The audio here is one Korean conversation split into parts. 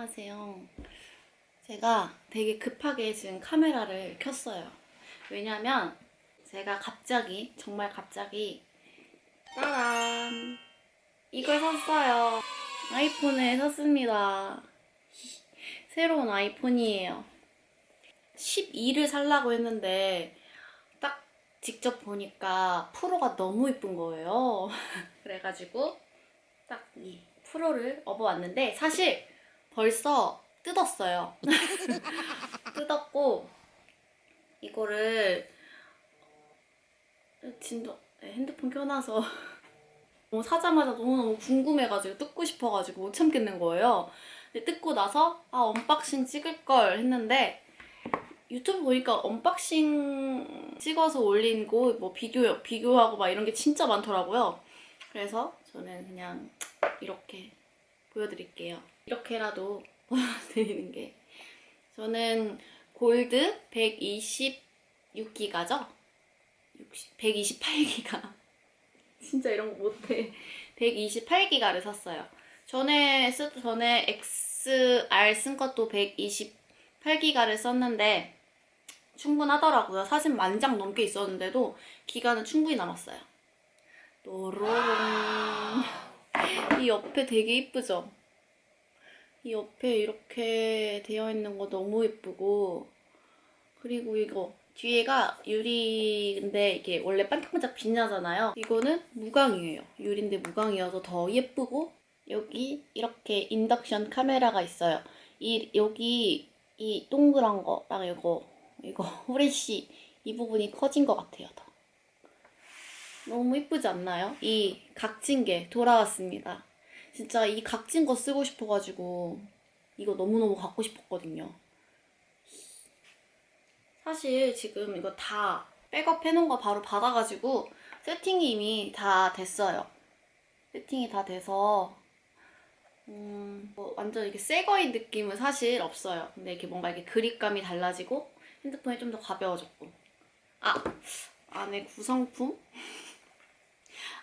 안녕하세요. 제가 되게 급하게 지금 카메라를 켰어요. 왜냐면 제가 갑자기, 정말 갑자기, 짜란! 이걸 샀어요. 아이폰을 샀습니다. 새로운 아이폰이에요. 12를 살라고 했는데, 딱 직접 보니까 프로가 너무 이쁜 거예요. 그래가지고, 딱 이 프로를 업어왔는데, 사실 벌써 뜯었어요. 뜯었고 이거를 진짜 핸드폰 켜놔서 뭐 사자마자 너무너무 궁금해가지고 뜯고 싶어가지고 못 참겠는 거예요. 뜯고 나서 아 언박싱 찍을 걸 했는데 유튜브 보니까 언박싱 찍어서 올린 거 뭐 비교 비교하고 막 이런 게 진짜 많더라고요. 그래서 저는 그냥 이렇게 보여드릴게요. 이렇게라도 보여드리는 게 저는 골드 126기가죠? 128기가 진짜 이런 거 못해 128기가를 샀어요. 전에 쓰 전에 XR 쓴 것도 128기가를 썼는데 충분하더라고요. 사실 만장 넘게 있었는데도 기간은 충분히 남았어요. 또로롱 이 옆에 되게 이쁘죠? 이 옆에 이렇게 되어 있는 거 너무 예쁘고 그리고 이거 뒤에가 유리인데 이게 원래 반짝반짝 빛나잖아요. 이거는 무광이에요. 유리인데 무광이어서 더 예쁘고 여기 이렇게 인덕션 카메라가 있어요. 이 여기 이 동그란 거랑 이거 이거 후레쉬 이 부분이 커진 것 같아요. 더. 너무 이쁘지 않나요? 이 각진 게 돌아왔습니다. 진짜 이 각진 거 쓰고 싶어가지고 이거 너무너무 갖고 싶었거든요. 사실 지금 이거 다 백업 해놓은 거 바로 받아가지고 세팅이 이미 다 됐어요. 세팅이 다 돼서 음, 뭐 완전 이렇게 새 거인 느낌은 사실 없어요. 근데 이렇게 뭔가 이렇게 그립감이 달라지고 핸드폰이 좀 더 가벼워졌고 아 안에 구성품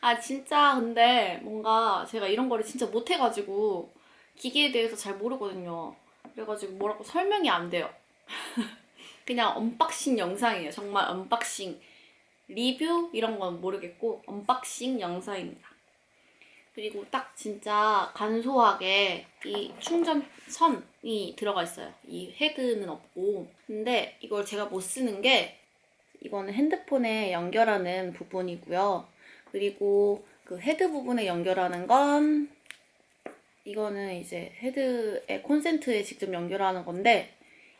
아 진짜 근데 뭔가 제가 이런 거를 진짜 못해가지고 기계에 대해서 잘 모르거든요. 그래가지고 뭐라고 설명이 안 돼요. 그냥 언박싱 영상이에요. 정말 언박싱 리뷰 이런 건 모르겠고 언박싱 영상입니다. 그리고 딱 진짜 간소하게 이 충전선이 들어가 있어요. 이 헤드는 없고. 근데 이걸 제가 못 쓰는 게 이거는 핸드폰에 연결하는 부분이고요. 그리고 그 헤드 부분에 연결하는 건 이거는 이제 헤드의 콘센트에 직접 연결하는 건데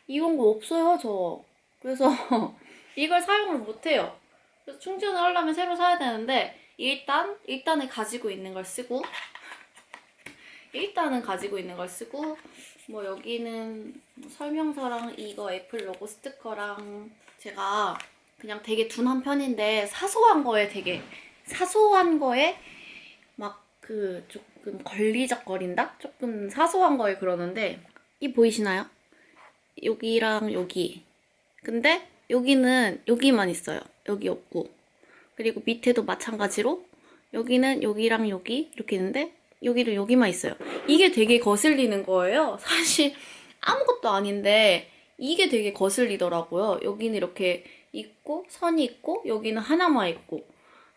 이런 거 없어요 저. 그래서 이걸 사용을 못해요. 그래서 충전을 하려면 새로 사야 되는데 일단 일단은 가지고 있는 걸 쓰고 일단은 가지고 있는 걸 쓰고 뭐 여기는 뭐 설명서랑 이거 애플 로고 스티커랑 제가 그냥 되게 둔한 편인데 사소한 거에 되게 사소한 거에 막 그 조금 걸리적거린다? 조금 사소한 거에 그러는데 이 보이시나요? 여기랑 여기. 근데 여기는 여기만 있어요. 여기 없고. 그리고 밑에도 마찬가지로 여기는 여기랑 여기 이렇게 있는데 여기는 여기만 있어요. 이게 되게 거슬리는 거예요. 사실 아무것도 아닌데 이게 되게 거슬리더라고요. 여기는 이렇게 있고 선이 있고 여기는 하나만 있고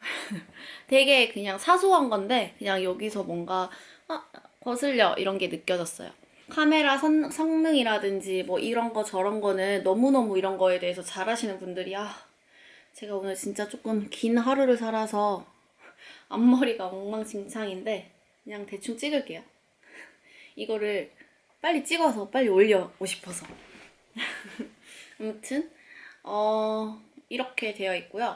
되게 그냥 사소한 건데 그냥 여기서 뭔가 아, 거슬려 이런 게 느껴졌어요. 카메라 선, 성능이라든지 뭐 이런 거 저런 거는 너무너무 이런 거에 대해서 잘 하시는 분들이 아 제가 오늘 진짜 조금 긴 하루를 살아서 앞머리가 엉망진창인데 그냥 대충 찍을게요. 이거를 빨리 찍어서 빨리 올려고 싶어서. 아무튼 어 이렇게 되어 있고요.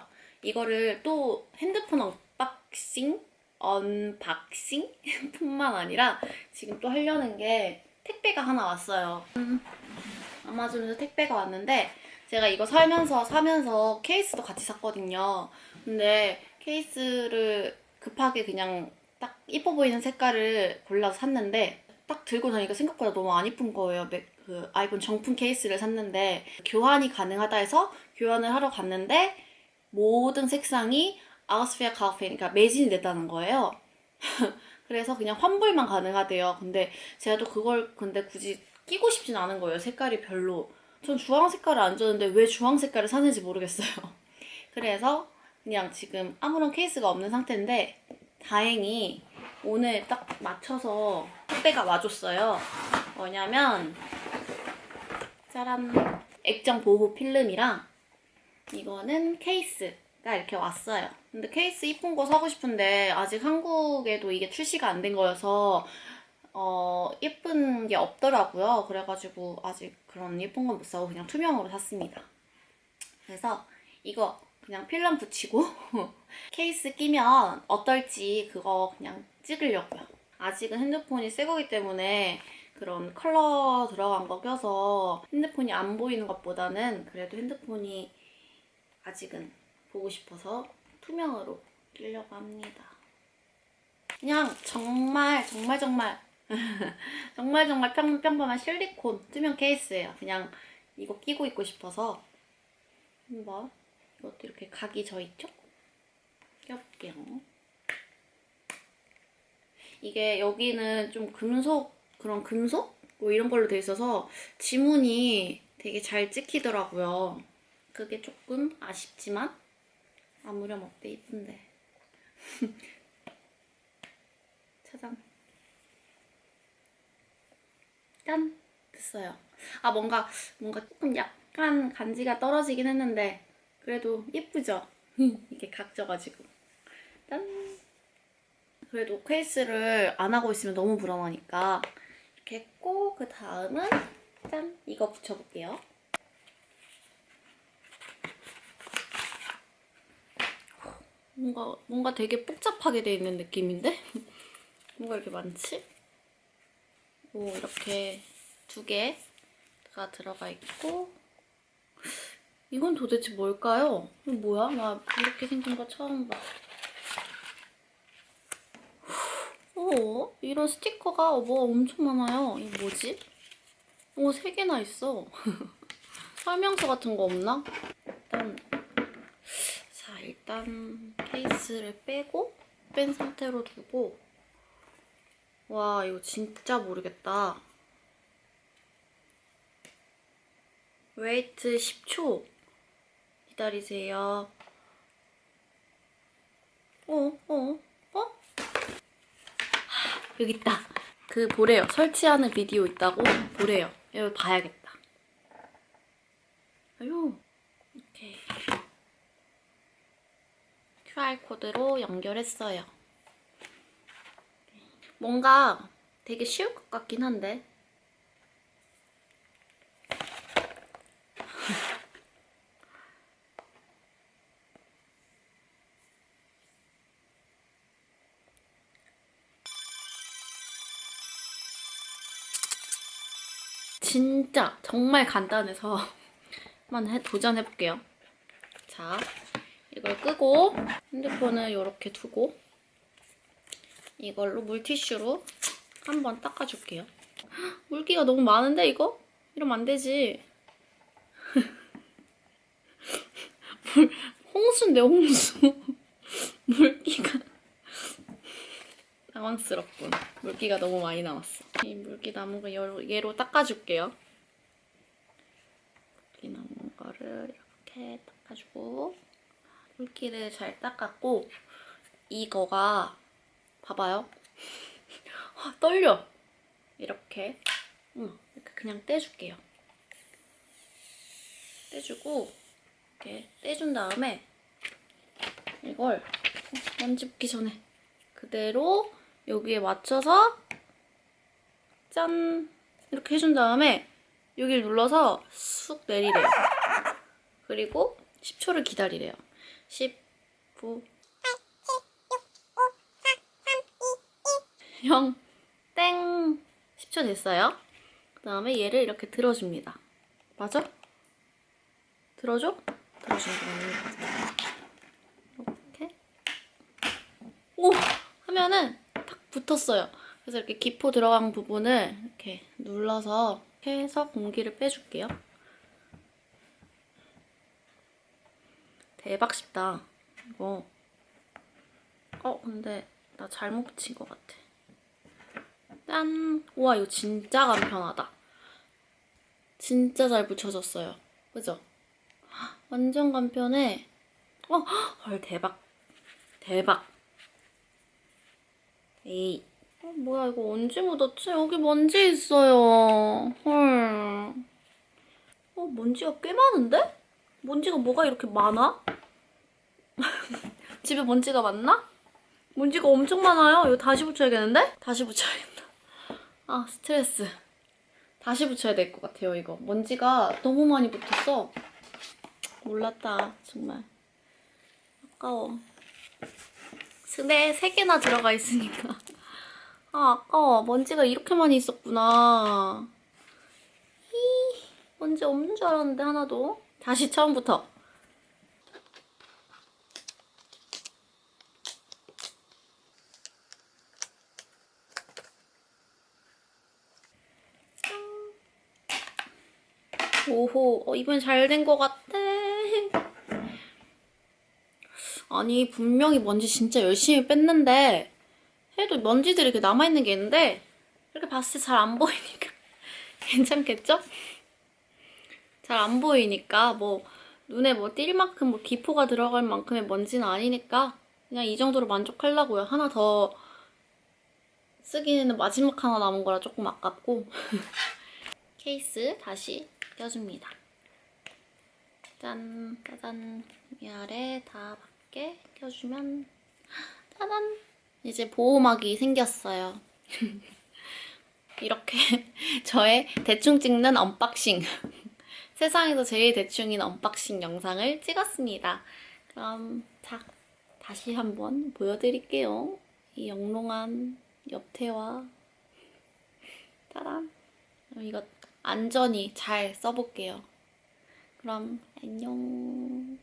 이거를 또 핸드폰 언박싱? 언박싱? 뿐만 아니라 지금 또 하려는 게 택배가 하나 왔어요. 음, 아마존에서 택배가 왔는데 제가 이거 살면서 사면서 케이스도 같이 샀거든요. 근데 케이스를 급하게 그냥 딱 이뻐 보이는 색깔을 골라서 샀는데 딱 들고 다니까 생각보다 너무 안 이쁜 거예요. 맥- 그 아이폰 정품 케이스를 샀는데 교환이 가능하다 해서 교환을 하러 갔는데 모든 색상이 아우스페어 카우페 그러니까 매진이 됐다는 거예요. 그래서 그냥 환불만 가능하대요. 근데 제가 또 그걸 근데 굳이 끼고 싶진 않은 거예요. 색깔이 별로. 전 주황 색깔을 안 줬는데 왜 주황 색깔을 샀는지 모르겠어요. 그래서 그냥 지금 아무런 케이스가 없는 상태인데 다행히 오늘 딱 맞춰서 택배가 와줬어요. 뭐냐면 짜란 액정 보호 필름이랑 이거는 케이스가 이렇게 왔어요. 근데 케이스 이쁜 거 사고 싶은데 아직 한국에도 이게 출시가 안 된 거여서 어 예쁜 게 없더라고요. 그래가지고 아직 그런 예쁜 건 못 사고 그냥 투명으로 샀습니다. 그래서 이거 그냥 필름 붙이고 케이스 끼면 어떨지 그거 그냥 찍으려고요. 아직은 핸드폰이 새 거기 때문에 그런 컬러 들어간 거 껴서 핸드폰이 안 보이는 것보다는 그래도 핸드폰이 아직은 보고 싶어서 투명으로 끼려고 합니다. 그냥 정말 정말 정말 정말 정말 평, 평범한 실리콘 투명 케이스예요. 그냥 이거 끼고 있고 싶어서 한번 이것도 이렇게 각이 져 있죠? 껴볼게요. 이게 여기는 좀 금속 그런 금속 뭐 이런 걸로 돼 있어서 지문이 되게 잘 찍히더라고요. 그게 조금 아쉽지만 아무렴 어때 이쁜데. 짜잔. 짠 됐어요. 아 뭔가 뭔가 조금 약간 간지가 떨어지긴 했는데 그래도 예쁘죠? 이게 각져가지고 짠. 그래도 케이스를 안 하고 있으면 너무 불안하니까 이렇게 했고 그 다음은 짠 이거 붙여볼게요. 뭔가 뭔가 되게 복잡하게 돼 있는 느낌인데 뭐가 이렇게 많지? 오 이렇게 두 개가 들어가 있고 이건 도대체 뭘까요? 이거 뭐야? 나 이렇게 생긴 거 처음 봐. 어? 이런 스티커가 뭐가 엄청 많아요. 이거 뭐지? 오, 세 개나 있어. 설명서 같은 거 없나? 일단, 자, 일단 케이스를 빼고, 뺀 상태로 두고, 와, 이거 진짜 모르겠다. 웨이트 10초. 기다리세요. 어, 어, 어? 여기 있다. 그 보래요. 설치하는 비디오 있다고 보래요. 이거 봐야겠다. 아유, 이렇게 QR 코드로 연결했어요. 뭔가 되게 쉬울 것 같긴 한데. 진짜 정말 간단해서 한번 해, 도전해볼게요. 자, 이걸 끄고 핸드폰을 이렇게 두고 이걸로 물티슈로 한번 닦아줄게요. 물기가 너무 많은데 이거? 이러면 안 되지. 물, 홍수인데 홍수. 물기가 당황스럽군. 물기가 너무 많이 남았어. 이 물기 남은 거 얘로 닦아줄게요. 물기 남은 거를 이렇게 닦아주고 물기를 잘 닦았고 이거가 봐봐요. 아, 떨려. 이렇게 응, 그냥 떼줄게요. 떼주고 이렇게 떼준 다음에 이걸 어, 먼지 붙기 전에 그대로 여기에 맞춰서 짠 이렇게 해준 다음에 여기를 눌러서 쑥 내리래요. 그리고 10초를 기다리래요. 10, 9, 0, 땡! 10초 됐어요. 그 다음에 얘를 이렇게 들어줍니다. 맞아? 들어줘? 들어주는 거는 이렇게 오! 하면은 탁 붙었어요. 그래서 이렇게 기포 들어간 부분을 이렇게 눌러서 이렇게 해서 공기를 빼줄게요. 대박 쉽다. 이거. 어, 근데 나 잘못 붙인 것 같아. 짠! 우와, 이거 진짜 간편하다. 진짜 잘 붙여졌어요. 그죠? 완전 간편해. 어, 헐, 대박. 대박. 에이. 어, 뭐야, 이거 언제 묻었지? 여기 먼지 있어요. 헐. 어, 먼지가 꽤 많은데? 먼지가 뭐가 이렇게 많아? 집에 먼지가 많나? 먼지가 엄청 많아요. 이거 다시 붙여야겠는데? 다시 붙여야겠다. 아, 스트레스. 다시 붙여야 될 것 같아요, 이거. 먼지가 너무 많이 붙었어. 몰랐다, 정말. 아까워. 근데 세 개나 들어가 있으니까. 아, 아까워. 먼지가 이렇게 많이 있었구나. 히, 먼지 없는 줄 알았는데, 하나도. 다시 처음부터. 오호, 어, 이번엔 잘 된 것 같아. 아니, 분명히 먼지 진짜 열심히 뺐는데, 해도 먼지들이 이렇게 남아있는 게 있는데, 이렇게 봤을 때 잘 안 보이니까. 괜찮겠죠? 잘 안 보이니까, 뭐, 눈에 뭐 띌 만큼, 뭐 기포가 들어갈 만큼의 먼지는 아니니까, 그냥 이 정도로 만족하려고요. 하나 더 쓰기에는 마지막 하나 남은 거라 조금 아깝고. 케이스 다시 껴줍니다. 짠, 짜잔. 이 아래 다 맞게 껴주면, 짜잔! 이제 보호막이 생겼어요. 이렇게 저의 대충 찍는 언박싱. 세상에서 제일 대충인 언박싱 영상을 찍었습니다. 그럼, 자, 다시 한번 보여드릴게요. 이 영롱한 옆태와, 짜란. 그럼 이거 안전히 잘 써볼게요. 그럼 안녕.